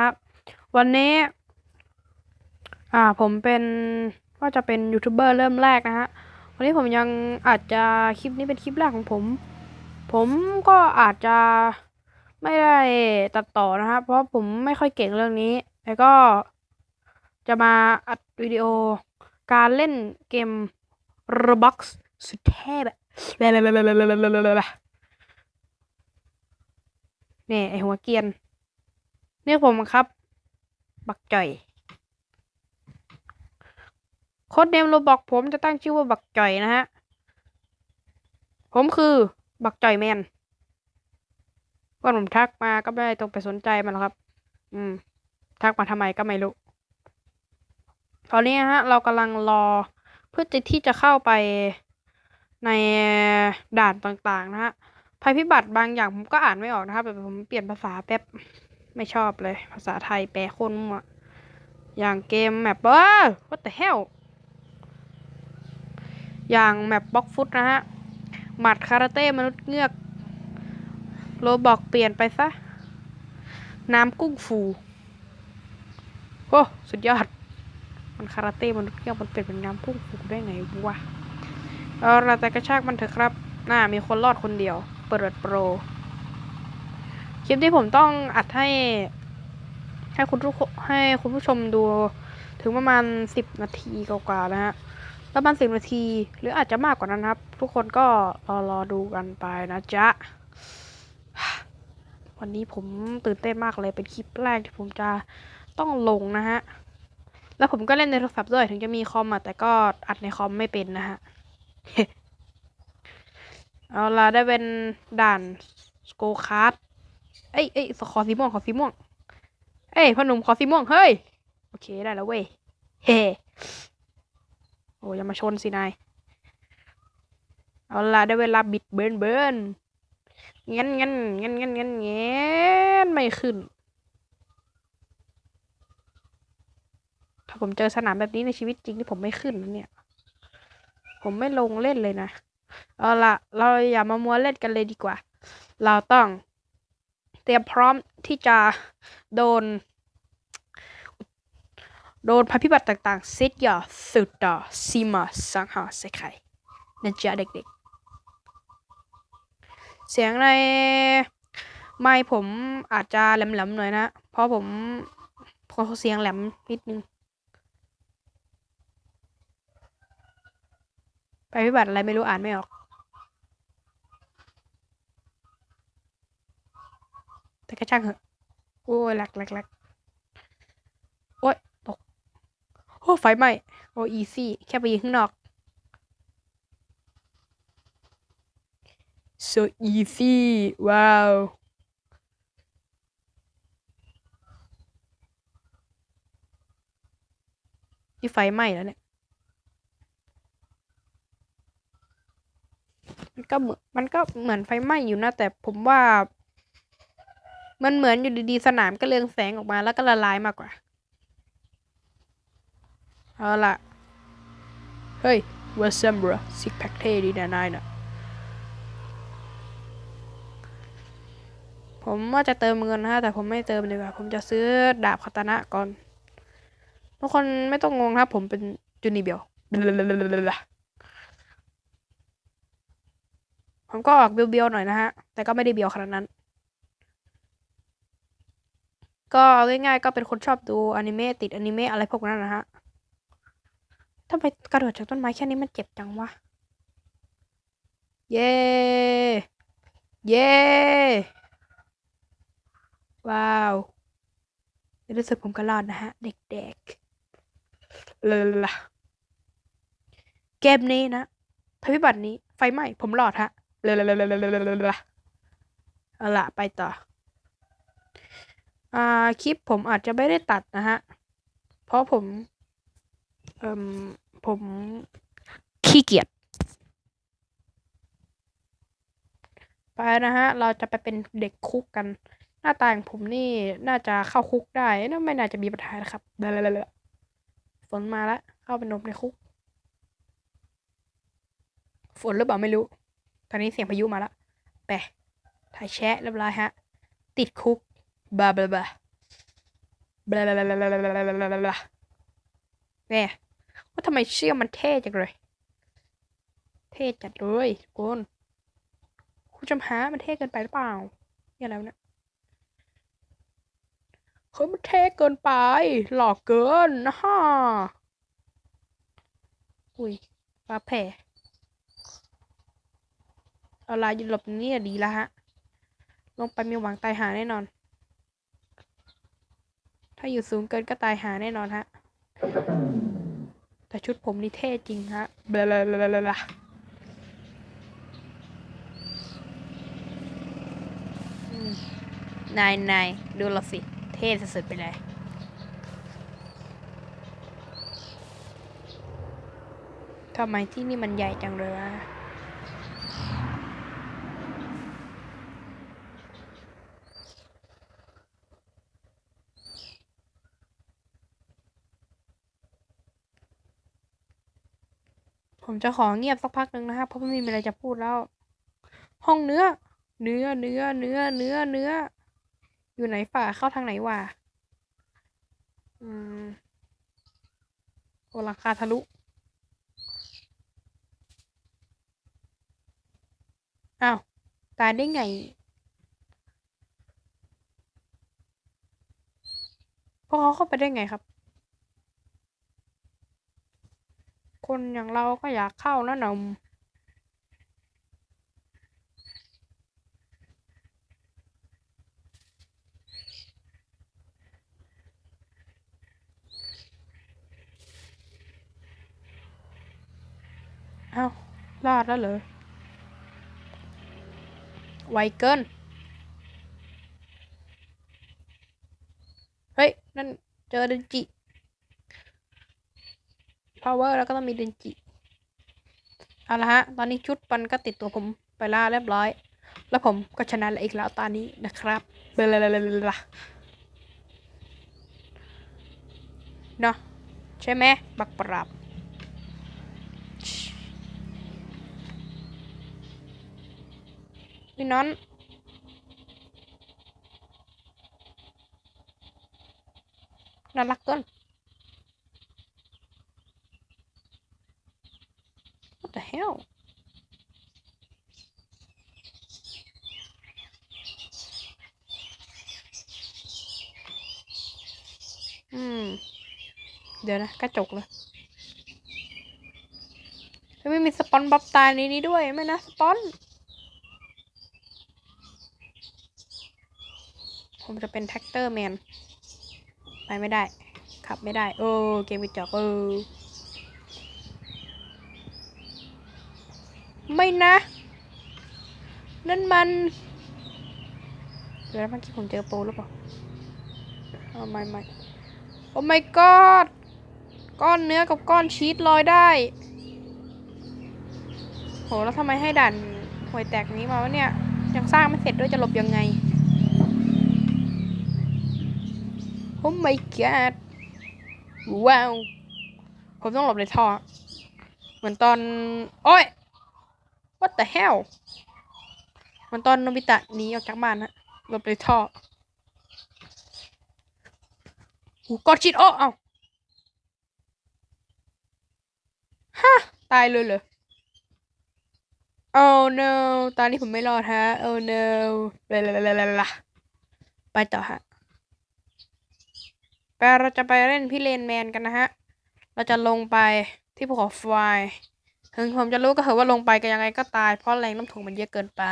ครับวันนี้ อ่าผมเป็นก็จะเป็นยูทูบเบอร์เริ่มแรกนะฮะ วันนี้ผมยังอาจจะคลิปนี้เป็นคลิปแรกของผม ผมก็อาจจะไม่ได้ตัดต่อนะครับ เพราะผมไม่ค่อยเก่งเรื่องนี้ แล้วก็จะมาอัดวิดีโอการเล่นเกม Roblox สุดเทพอะนี่ไอหัวเกรียน นี่ผมครับ บักจ่อยโค้ดเนมโรบอกผมจะตั้งชื่อว่าบักจ่อยนะฮะ ผมคือบักจ่อยแมนก่อนผมทักมาก็ไม่ได้ตรงไปสนใจมันหรอกครับ อืม ทักมาทำไมก็ไม่รู้ ตอนนี้ฮะ เรากำลังรอเพื่อจะที่จะเข้าไปในด่านต่างๆ นะฮะภัยพิบัติบางอย่างผมก็อ่านไม่ออกนะครับแต่ผมเปลี่ยนภาษาแป๊บ ไม่ชอบเลย ภาษาไทยแปลโคนมั่วอย่างเกมแมปเบอร์ what the hell อย่างแมปบล็อกฟุตนะฮะ หมัดคาราเต้มนุษย์เงือกโรบอกเปลี่ยนไปซะ น้ำกุ้งฟู โอ้ สุดยอด มันคาราเต้มนุษย์เงือกมันเปลี่ยนเป็นน้ำกุ้งฟูได้ไงวะ เอาละแต่กระชากมันเถอะครับ น่ามีคนรอดคนเดียว เปิดโปร คลิปที่ผมต้องอัดให้ ให้คุณทุกให้คุณผู้ชมดูถึงประมาณสิบนาทีกว่าๆนะฮะประมาณสิบนาที หรืออาจจะมากกว่านั้นครับ ทุกคนก็รอรอดูกันไปนะจ๊ะ วันนี้ผมตื่นเต้นมากเลยเป็นคลิปแรกที่ผมจะต้องลงนะฮะ แล้วผมก็เล่นในโทรศัพท์ด้วยถึงจะมีคอมอะแต่ก็อัดในคอมไม่เป็นนะฮะ เอาละได้เป็นด่านสโกคาร์ เอ้ยเอ้ยขอสีม่วงขอสีม่วง เอ้ยพ่อหนุ่มขอสีม่วง เฮ้ย โอเคได้แล้วเว้ย เฮ้โอ้อย่ามาชนสินาย เอาล่ะได้เวลาบิดเบิร์นเบิร์นงั้นงั้นงั้นงั้นงั้นงั้นไม่ขึ้น ถ้าผมเจอสนามแบบนี้ในชีวิตจริงที่ผมไม่ขึ้นนะเนี่ย ผมไม่ลงเล่นเลยนะ เอาล่ะเราอย่ามามัวเล่นกันเลยดีกว่า เราต้อง เตรียมพร้อมที่จะโดน โดนภัยพิบัติต่างๆซิดยาสุดต่อซีมาสังหารใส่ไข่นะจ๊ะเด็กๆ เสียงในไมค์ผมอาจจะแหลมๆหน่อยนะ เพราะผมพราะเสียงแหลมนิดนึงภัยพิบัติอะไรไม่รู้อ่านไม่ออก แต่ก็ ช่างเหอะโอ้ยหลักหลักหลักโอ้ยตกโอ้ไฟไหม้โอ้อีซี่ แค่ไปยิงข้างนอก so easy ว้าวที่ไฟไหม้แล้วเนี่ย มันก็เหมือนมันก็เหมือนไฟไหม้อยู่นะ แต่ผมว่า มันเหมือนอยู่ดีๆ สนามก็เรืองแสงออกมาแล้วก็ละลายมากกว่า เอาล่ะเฮ้ยวัซัมบรซิกแพคเทดีนะนายนะผมว่าจะเติมเงินนะฮะแต่ผมไม่เติมดีกว่า ผมจะซื้อดาบคาตานะก่อน ทุกคนไม่ต้องงงครับ ผมเป็นจูนิเบียวผมก็ออกเบียวๆหน่อยนะฮะ แต่ก็ไม่ได้เบียวขนาดนั้น ก็ง่ายๆก็เป็นคนชอบดูอนิเมะติดอนิเมะอะไรพวกนั้นนะฮะทำไมกระโดดจากต้นไม้แค่นี้มันเจ็บจังวะ เย้เย้ว้าวรู้สึกผมก็รอดนะฮะ เด็กๆเลล่ะเกมนี้นะภัยพิบัตินี้ ไฟไหม้ผมรอดฮะเลล่ะเอาล่ะไปต่อ อ่าคลิปผมอาจจะไม่ได้ตัดนะฮะ เพราะผม เอ่มผมขี้เกียจไปนะฮะ เราจะไปเป็นเด็กคุกกัน หน้าตาของผมนี่น่าจะเข้าคุกได้น่าไม่น่าจะมีปัญหานะครับเละๆฝนมาแล้วเข้าไปนบในคุก ฝนหรือเปล่าไม่รู้ ตอนนี้เสียงพายุมาแล้วไปถ่ายแชะเรียบร้อยฮะ ติดคุก บาบาบลาบลาบลาบลาบลาบลาบลาบลาบลาเนี่ยว่าทำไมเชื่อมันเท่จังเลย เท่จัดเลยคุณคุณจำหามันเท่เกินไปหรือเปล่าเนี่ยแล้วเนี่ยเฮ้ยมันเท่เกินไป หลอกเกินนะฮะอุ้ยฟ้าแผ่เอาลายหลบนี่ดีล้วฮะ ลงไปมีหวังตายหาแน่นอน ถ้าอยู่สูงเกินก็ตายหาแน่นอนฮะ แต่ชุดผมนี่เท่จริงฮะบลาบลาบลาบลานายนายดูเราสิ เท่สุดๆไปเลยทำไมที่นี่มันใหญ่จังเลยวะ ผมจะขอเงียบสักพักหนึ่งนะครับเพราะไม่มีอะไรจะพูดแล้ว ห้องเนื้อ เนื้อเนื้อเนื้อเนื้อเนื้อ อยู่ไหนฝ่าเข้าทางไหนวะอืมโอ้หลังคาทะลุอ้าวตายได้ไงพวกเขาเข้าไปได้ไงครับ คนอย่างเราก็อยากเข้านะหนมเอาลาดแล้วเหรอ ไวเกิน เฮ้ย นั่นเจอเดนจิ power แล้วก็ต้องมีเดนจิ เอาละฮะ ตอนนี้ชุดมันก็ติดตัวผมไปล่าเรียบร้อย แล้วผมก็ชนะแล้วอีกแล้วตอนนี้นะครับเบลาเนาะใช่ไหมบักปรับพี่น้อนน่ารักเกิน What the hell อืมเดี๋ยวนะกระจกเลยไม่มีสปอนบ๊อบตายในนี้ด้วยไหมนะสปอนผมจะเป็นแท็กเตอร์แมน ไปไม่ได้ ขับไม่ได้เออเกมกระจอกเออ ไม่นะ นั่นมันเดี๋ยวเมื่อกี้ผมเจอโปรหรือเปล่าอ๋อไม่ไม่โอ้ my god ก้อนเนื้อกับก้อนชีสลอยได้ โห แล้วทำไมให้ด่านห่วยแตกนี้มาวะเนี่ย ยังสร้างไม่เสร็จด้วยจะหลบยังไง โอ้ my god ว้าว ผมต้องหลบในท่อ เหมือนตอน โอ้ย what the hell มือนตอนโนบิตะหนีออกจากบ้านฮะหลบในท่อหูกอดชิดโอ้เอาฮะตายเลยเหรอ oh no ตอนนี้ผมไม่รอดฮะ oh no ลาลาลาลาลาไปต่อฮะไปเราจะไปเล่นพี่เลนแมนกันนะฮะ เราจะลงไปที่ภูเขาไฟ ถึงผมจะรู้ก็เถอะว่าลงไปก็ยังไงก็ตาย เพราะแรงน้ำถ่วงมันเยอะเกินไป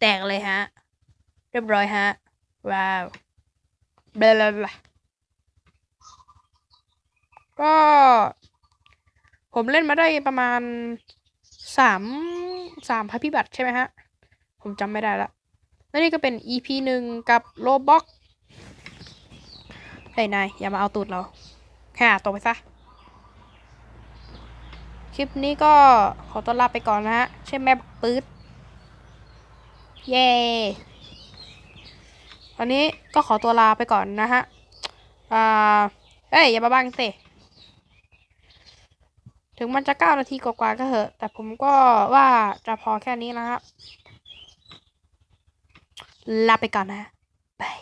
แตกเลยฮะ เรียบร้อยฮะ ว้าวเบลลาก็ ผมเล่นมาได้ประมาณสามสามภัพิบัติใช่ไหมฮะ ผมจำไม่ได้ละและนี่ก็เป็น EP หนึ่งกับโลบ็อกเฮ้ยนาย อย่ามาเอาตูดเราแค่ตกไปซะ ลิปนี้ก็ขอต้อนรับไปก่อนนะฮะใช่แม่ปื๊ดเย้วันนี้ก็ขอตัวลาไปก่อนนะฮะอ่าเอ้ยอย่ามาบังสิถึงมันจะเก้านาทีกว่าๆก็เถอะ แต่ผมก็ว่าจะพอแค่นี้นะครับลาไปก่อนนะบาย